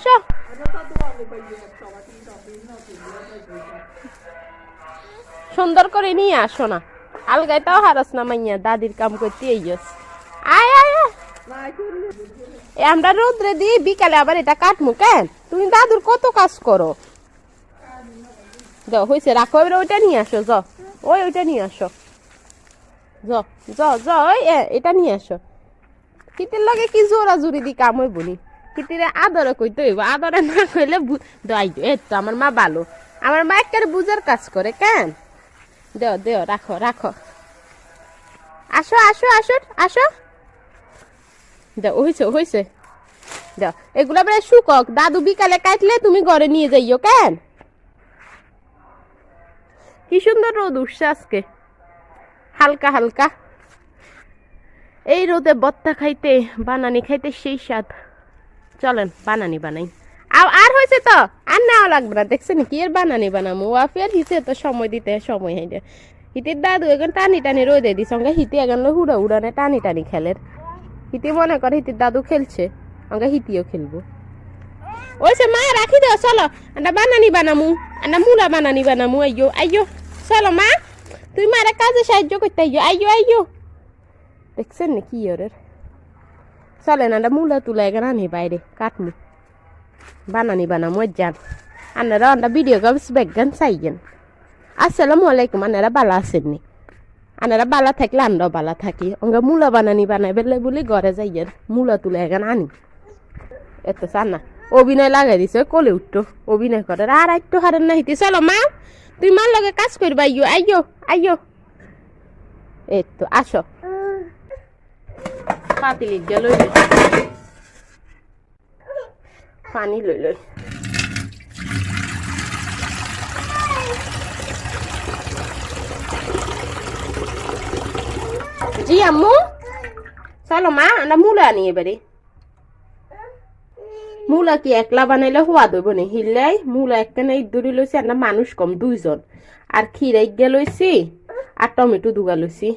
আসো। সুন্দর করে নিয়ে আসো না। আলগায় তাও হারস না মাইয়া দাদির কাম করতে এইস। আয় আয় আমরা রোদ্রে দিয়ে বিকালে আবার এটা কাটমু কেন? তুমি দাদুর কত কাজ করো? যাও হয়েছে রাখো এবার ওইটা নিয়ে আসো জ ওই ওইটা নিয়ে আসো। জ ওই এ, এটা নিয়ে আসো। কিতির লগে কি জোরা জুরি দি কাম নি? কিতিরে আদরে কইতে হইব, আদরে না কইলে দাই এ তো আমার মা ভালো আমার মা একটা বুঝার কাজ করে, কেন? দেও দেও রাখো রাখো। আসো আসো আসো আসো। দেও হইছে হইছে। দেও এগুলা প্রায় শুকক। দাদু বিকালে কাটলে তুমি ঘরে নিয়ে যাইও, কেন? কি সুন্দর রোদ উঠছে আজকে। হালকা হালকা। এই রোদে বত্তা খাইতে, বানানি খাইতে সেই স্বাদ। চলেন, বানানি বানাই। আর হয়েছে তো? আর নেওয়া লাগবে না, দেখছেন কি? এর বানানি বানামো। ওয়াফিয়ার হিসে তো সময় দিতে, সময় হাইতে হিতির দাদু এখন টানি টানি রোদে দি সঙ্গে হিতি এখন হুড়া উড়ানে টানি টানি খেলের। হিতি মনে করে হিতির দাদু খেলছে সঙ্গে হিতিও খেলব। ওইসে মা, রাখি দাও, চলো। আমরা বানানি বানামু আমরা মুলা বানানি বানামু, আইয়ো আইয়ো। চলো, মা, তুই মারা কাজে সাহায্য করতে আইয়ো আইয়ো আইয়ো। দেখছেন না কি ওরের? চলেন আমরা মুলা তুলা এখানে আনি বাইরে কাটমু বানানি বানামু যান আনারা আমরা ভিডিও গাছ বেগান চাইয়েন আসসালামু আলাইকুম আনারা বালা আসেননি আনারা বালা থাকলে আমরাও বালা থাকি অঙ্গা মুলা বানানি বানাই বেলে বলে ঘরে যাইয়েন মুলা তুলা এখানে আনি এত সান্না অভিনয় লাগাই দিছে কলে উঠতো অভিনয় করে আর একটু হারেন না হিতে চলো মা তুই মার লগে কাজ করবা আইয়ো আইয়ো আইয়ো এই তো আসো পাতিলি গিয়ে লই লই পানি লই লই জি আম্মু। চলো, মা আমরা মূলা আনি এবারে মূলা কি, একলা বানাইলে হওয়া দেব নি? হিল্লাই মূলা একখানে দূরি লইছি না মানুষ কম দুইজন। আর ক্ষীরাই গিয়া লইছি আর টমেটো দুগা লইছি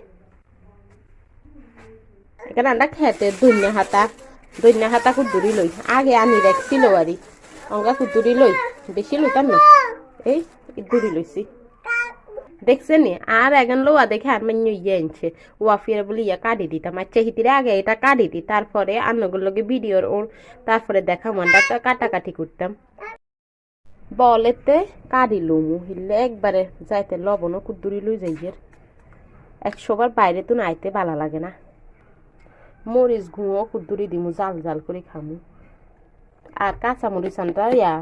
এখানে আমরা খেতে ধন্যা হাতা ধন্যা হাতা কুদুরি লই। আগে আনি রাখছিল আরি অঙ্গা কুদুরি লই, বেশি লইতাম না। এই ইদুরি লইছি। দেখছেন নি? আর এখন লোয়া দেখে আর মান্য ইয়ে আনছে। ওয়া ফিরে বলে ইয়া কাটি দিতাম। আচ্ছা হিতিরে আগে এটা কাটি দি, তারপরে অন্যগুলোকে ভিডিওর ওর, তারপরে দেখা তো কাটাকাটি করতাম। বলেতে কাটি লুমু, হিলে একবারে যাইতে লবণও কুদ্দুরি লই যাইয়ের। একশোবার বাইরে তো নাইতে ভালো লাগে না। মরিচ গুঁয়ো কুদ্দুরি দিমু জাল জাল করে খামু। আর কাঁচা মরিচ আনটা ইয়া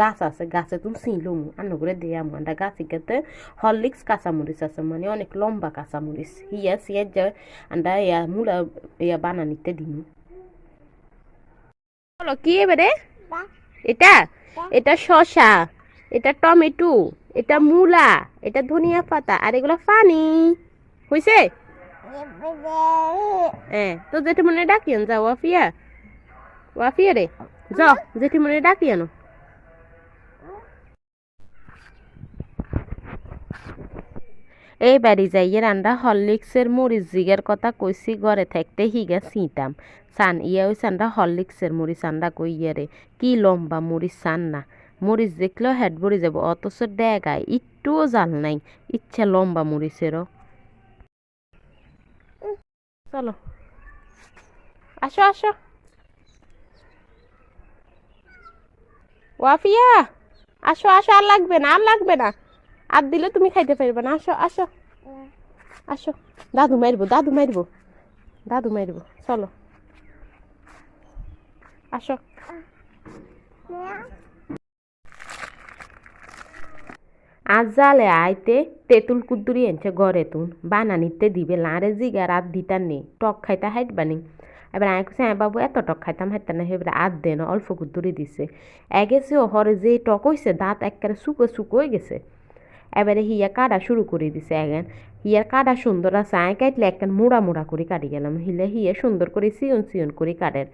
গাছ আছে গাছে তুমি ছিলুম আন্ন করে দিয়ে আমার গাছে গেতে হরলিক্স কাঁচামরিচ আছে মানে অনেক লম্বা কাঁচামরিচ। হিয়া সিয়া যে আন্ডা ইয়া মূলা ইয়া বানানিতে দিন বলো কি এবারে? এটা? এটা শসা এটা টমেটো এটা মূলা এটা ধনিয়া পাতা আর এগুলো পানি হয়েছে হ্যাঁ তো জেঠিমনে ডাকিয়ান যা ওয়াফিয়া ওয়াফিয়া রে যাও জেঠিমনে ডাকিয়ানো এই বাড়ি যাইয়ে রান্না হরলিক্সের মরিচ জিগের কথা কইছি ঘরে থাকতে হিগা সিঁতাম সান ইয়া ওই সান্ডা হরলিক্সের মরিচ আন্ডা কইয়ে রে কি লম্বা মরিচ সান না মরিচ দেখলেও হেড ভরে যাব অথচ ডেগায় একটুও জাল নাই ইচ্ছা লম্বা মরিচেরও চলো। আসো আসো। ওয়াফিয়া, আসো আসো, আর লাগবে না, আর লাগবে না। আর দিলে তুমি খাইতে পারবে না। আসো আসো। আসো। দাদু মারবো দাদু মারবো। দাদু মারবো। চলো। আসো। আজ জালে আইতে তেঁতুল কুদ্দুরি এনছে ঘরে তুন। বানানিতে দিবে লাঁরে জিগা রাত দিতার নেই টক খাইতে হাইট বানি এবার আমি কইছি হ্যাঁ বাবু, এত টক খাইতাম হাইতে না। এবার আদ দেন অল্প কুদ্দুরি দিছে। এগেছে ও হরে যে টক হইছে, দাঁত একবারে শুকো শুকো হয়ে গেছে। এবারে হিয়া কাটা শুরু করে দিছে এখন হিয়ার কাটা সুন্দর আছে, আয় কাটলে একখান মোড়া মোড়া করে কাটি গেলাম। হিলে হিয়া সুন্দর করে সিয়ন সিয়ন করে কাটের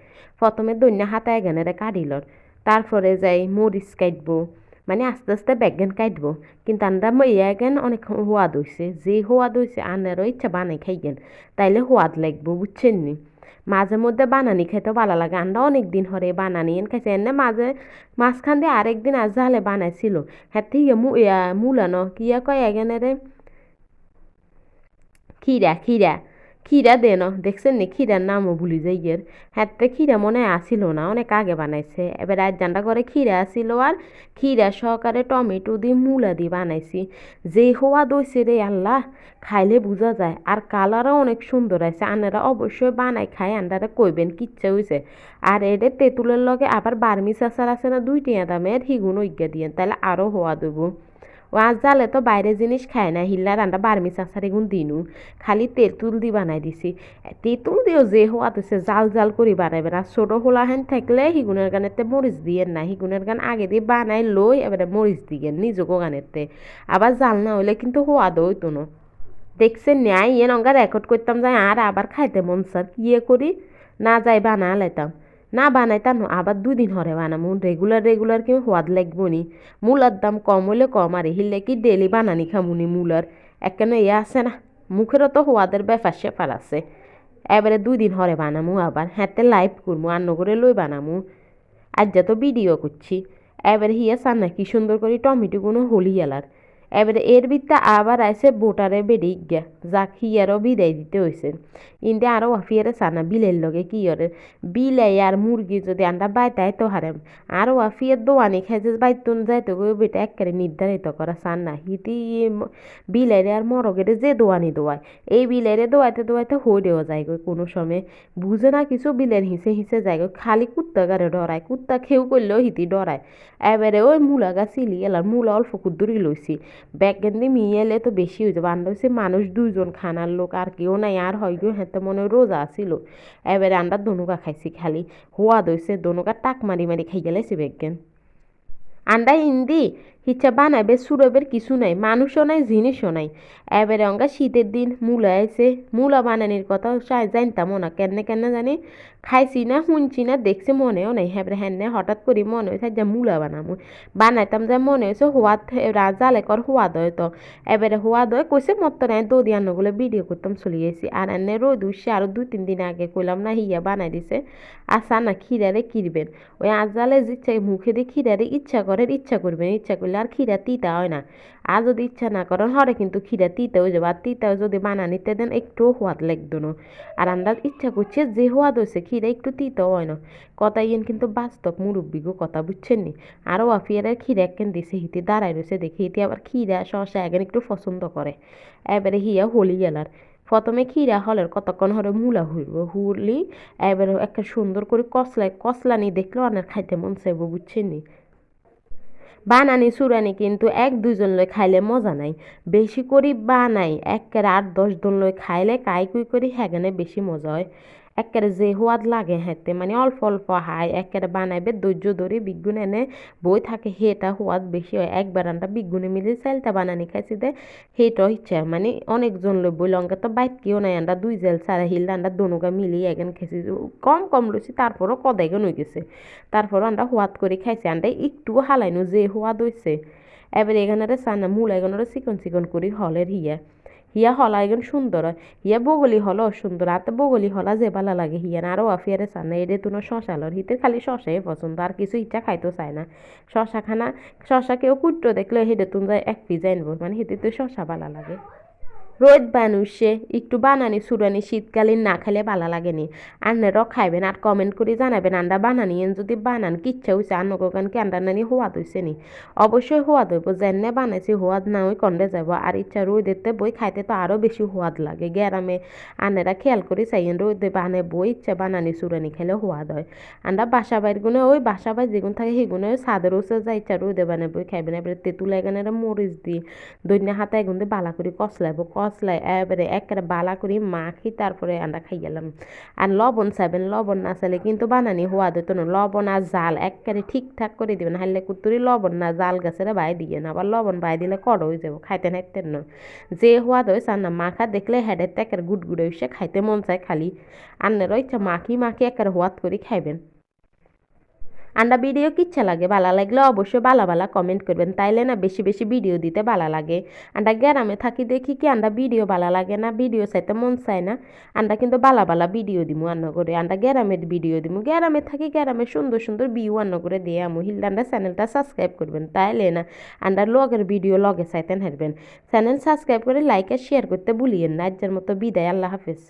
প্রথমে দৈন্য হাতা এগানেরে কাটিলর তারপরে যাই মরিচ কাটবো মানে আস্তে আস্তে ব্যাগেন কাটবো কিন্তু আমরা ইয়া গেন অনেক সোয়াদ হইছে। যে সোয়াদ হইছে আনেরও ইচ্ছা বানাই খাইগেন, তাইলে সোয়াদ লাগবো, বুঝছেন নি? মাঝে মধ্যে বানানি খেতে ভালো লাগে। আমরা অনেক দিন হরে বানানি এন খাইছে। এনে মাঝে মাঝখান দিয়ে আরেকদিন আজ জালে বানাইছিল। হ্যাঁ ঠিক মূলানো কিয়া কয় এখানে রে খিরা খিরা খিরা দেন দেখছেন নি? খিরার নামও ভুলি যাই গিয়ে হ্যাঁ খিরা মনে আসিল না, অনেক আগে বানাইছে। এবার আজ জানটা করে খিরা আসিল আর খিরা সহকারে টমেটো দিয়ে মূলা দিয়ে বানাইছি। যে হওয়া দইছে রে আল্লাহ, খাইলে বোঝা যায়। আর কালারও অনেক সুন্দর আছে। আনারা অবশ্যই বানাই খাই আন্ডারে কইবেন কিচ্ছা হয়েছে আর এদের তেঁতুলের লগে আবার বার্মিস আচার আছে না দুইটি দামের হিগুন ঐজ্ঞা দিয়ে। তাহলে আরও হওয়া দেবো। আজ জালে তো বাইরে জিনিস খায় না, হিল্লা রান্না বার্মি চাষার এগুন দিনু। খালি তেঁতুল দি বানাই দিছি। তেঁতুল দিও যে হওয়া দিছে জাল জাল করে বানাইবে আর ছোটো হোলা হেন থাকলে হিগুনের গানেতে মরিচ দিয়ে না। হিগুনের গান আগে দিয়ে বানাই লই এবারে মরিচ দিয়ে নিজকো গানেতে। আবার জাল না হইলে কিন্তু হওয়া দইতো না। দেখছেন ন্যায় ইয়ে নঙ্গা রেকর্ড করতাম যাই আর আবার খাইতে মন স্যার কিয়ে করি না যাই বানা লাইতাম না বানাই বানাইতাম আবার দুদিন হরে বানামু। রেগুলার রেগুলার কেউ সোয়াদ লাগবো নি। মূলার দাম কম হলে কম, আর হিললে কি ডেলি বানানি খামুনি মূলার। একখানে ইয়ে আছে না, মুখেরও তো সোয়াদের ব্যাপার সেপার আছে। এবারে দুই দিন হরে বানামু আবার হ্যাঁতে লাইভ করব আন্ন করে লই বানামু। আজ যা তো ভিডিও করছি। এবারে হিয়া সান্না কি সুন্দর করে টমেটোগুলো হলি এলার এবারে এর ভিত্তে আবার আছে বোটারে বেড়ে গিয়া যাক হিয়ারও বিদায় দিতে হয়েছে ইন্দে আরও ওয়াফিয়ারে সানা বিলের লগে কি করে? বিলাই আর মুরগি যদি আন্ডা বাইতাই তো হারেম। আর ওয়াফিয়ার দোয়ানি খাইছে বাইতুন যাইতে গো, বেটা একেবারে নির্ধারিত করা সান হিতি বিলাইরে আর মরগেরে যে দোয়ানি দোয়ায়, এই বিলাইরে দোয়াইতে দোয়াইতে হইরেও যায় গো কোনো সময়। বুঝে না কিছু বিলের হিসে হিসে যায় গো, খালি কুত্তা গারে ডরায়, কুত্তা খেউ করলেও হিতি ডরায়। এবারে ওই মূলা গাছ ইলি এলার মূলা অল্প কুদ্দুরি লইছি। ব্যাগেন্দি মিয়ে এলে তো বেশি হয়ে যাবে আন্ডা সে মানুষ দুইজন, খানার লোক আর কেউ নাই। আর হয় গিয়েও হ্যাঁ মনে রোজা আসিল এবারে আন্ডার দনুকা খাইছি খালি। হোয়া দইছে দনুকা টাক মারি মারি খাই গেলেছি বেগেন আন্ডা ইন্দি হিচ্ছা বানাবে সুরবের কিছু নাই, মানুষও নাই, জিনিসও নাই। এবারে অঙ্গা শীতের দিন মূলা আছে মূলা বানানির কথা সাই জানতাম না কেন কেন জানি? খাইছি না শুনছি না, দেখছি মনেও নাই। হ্যাঁ হ্যাঁ হঠাৎ করে মনে হয়েছে যে মূলা বানামু। বানাইতাম যে মনে হয়েছে হোয়াদ জালে কর হোয়াদ হয় তো এবারে হোয়াদ হয় কইছে মত নাই দৌদি আন্নগুলো ভিডিও করতাম, চলে গেছি। আর এনে রোদ উঠছে আরও দুই তিন দিন আগে কইলাম, না, হিয়া বানাই দিছে। আসা না খিরারে কিরবেন ওই আজালে ইচ্ছা মুখে দিয়ে খিরারে ইচ্ছা করেন, ইচ্ছা করবেন, ইচ্ছা করলে আর খিরা তিতা হয় না। আর যদি ইচ্ছা না করেন, হরে কিন্তু খিরা তিতা যাবে। আর তিতা যদি বানানিতে দেন, একটু হোয়াদ লাগতো না। আর আমরা ইচ্ছা করছে যে হোয়াদ হয়েছে খিরা একটু তিতাও হয় না। কথা ইয়েন কিন্তু বাস্তব মুরব্বীগো কথা বুঝছেন নি? আরও আফিয়ারের খিরা একখান দিছে, হিতে দাঁড়াই রয়েছে দেখে, হিতে আবার খিরা শসা একখান একটু পছন্দ করে। এবারে হিয়া হলি গেলার। প্রথমে খিরা হলের কতক্ষণ হরে মূলা হইব, হুলি, এবারে একটা সুন্দর করে কসলা কসলানি দেখলেও অনেক খাইতে মন চাইব, বুঝছেন নি? বানানি, চুরানি কিন্তু এক দুজন লই খাইলে মজা নাই। বেশি করি বানাই একের আট দশ জন লই খাইলে কাই কুই করি হ্যাগানে বেশি মজা হয়। একেবারে যে সোয়াদ লাগে হেতে মানে অল্প অল্প হাই একেবারে বানাইবে ধৈর্য ধরে বিগুন এনে বই থাকে হেটা সোয়াদ বেশি হয়। একবার আনটা বিগুনে মিলে চালটা বানানি খাইছি দে হেটাও ইচ্ছা মানে অনেকজন লই বই লঙ্কা তো বাইত কেউ নাই আন্ডা দুই জেল সারা হিল আন্ডা দনুকা মিলিয়ে এখান খাইছি। কম কম লইছি তারপরও কদাইগান হয়ে গেছে। তারপরও আন্ডা সোয়াদ করে খাইছে। আন্ডা একটু হালাইনো, যে সোয়াদ হয়েছে এবার এখানে সানা মূল এখানে চিকন চিকন করি হলের হিয়া হিয়া হলা একজন সুন্দর হিয়া বগলি হল সুন্দর আর বগলি হলা যে ভালো লাগে হিয়া না আরও আফিয়ারে চান না এডে তুনো শশালর হিতে খালি শশাই পছন্দ আর কিছু ইচ্ছা খাইতেও চায় না শশা খানা শশা কেউ কুট্টো দেখলে হেডে তুন যায় এক পিস আনব মানে হেতে তো শশা ভালো লাগে রোদ বানুষে, একটু বানানি সুরানি শীতকালীন না খেলে ভালো লাগেনি। আন্নারাও খাইবেন আর কমেন্ট করে জানাবেন, আন্ডা বানানি যদি বানান কিচ্ছা হয়েছে আন্ন কোকান কি আন্ডা নানি হোয়াদ হয়েছে নি? অবশ্যই হোয়াদ হইব যেনে বানাইছি হোয়াদ না ওই কন্ডে যাব। আর ইচ্ছা রোদেতে বই খাইতে তো আরও বেশি হোয়াদ লাগে। গ্যারামে আনেরা খেয়াল করে চাইয়েন রোদে বানে বই, ইচ্ছা বানানি সুরানি খেলে হোয়াদ হয়। আন্ডা বাসা বাইর গুনে ওই বাসা বাইর যেগুন থাকে সেগুনে সাদের ওসে যা ইচ্ছা রোদে বানে বই খাইবেন। এবারে তেঁতুল এখানে মরিচ দি, দৈন্য হাতে এগুন বালা করে কসলাইব। কসলাই এবারে একেবারে বালা করে মাখি, তারপরে আমরা খাই গেলাম আর লবণ চাইবেন, লবণ না চাইলে কিন্তু বানানি হওয়া দিত না। লবণ আর জাল একেবারে ঠিকঠাক করে দিবেন। হাইলে কুতুরি লবণ না জাল গাছের বাই দিয়ে না, আবার লবণ বাই দিলে কড় হয়ে যাব, খাইতে নাইতেন না। যে হওয়া দই চান না, মাখা দেখলে হেডের একের গুট গুড়ে এসে খাইতে মন চায় খালি। আন্নের ইচ্ছা মাখি মাখি একের হওয়াত করে খাইবেন। আন্ডা ভিডিও কিচ্ছা লাগে ভালো লাগলে অবশ্যই বালা বালা কমেন্ট করবেন, তাইলে না বেশি বেশি ভিডিও দিতে ভালো লাগে। আন্ডা গ্রামে থাকি দেখি কি আন্ডা ভিডিও ভালো লাগে না, ভিডিও চাইতে মন চায় না, আন্ডা কিন্তু বালা বালা ভিডিও দিমু আন্ন করে, আন্ডা গ্রামের ভিডিও দিমু, গ্রামে থাকি গ্রামে সুন্দর সুন্দর ভিউ আন্ন করে দিয়ে আমু, হিলদান্ডা চ্যানেলটা সাবস্ক্রাইব করবেন, তাইলে না আন্ডার লগের ভিডিও লগে চাইতেন হারবেন চ্যানেল সাবস্ক্রাইব করে লাইক আর শেয়ার করতে ভুলিয়েন না আজকের মতো বিদায়, আল্লাহ হাফেজ।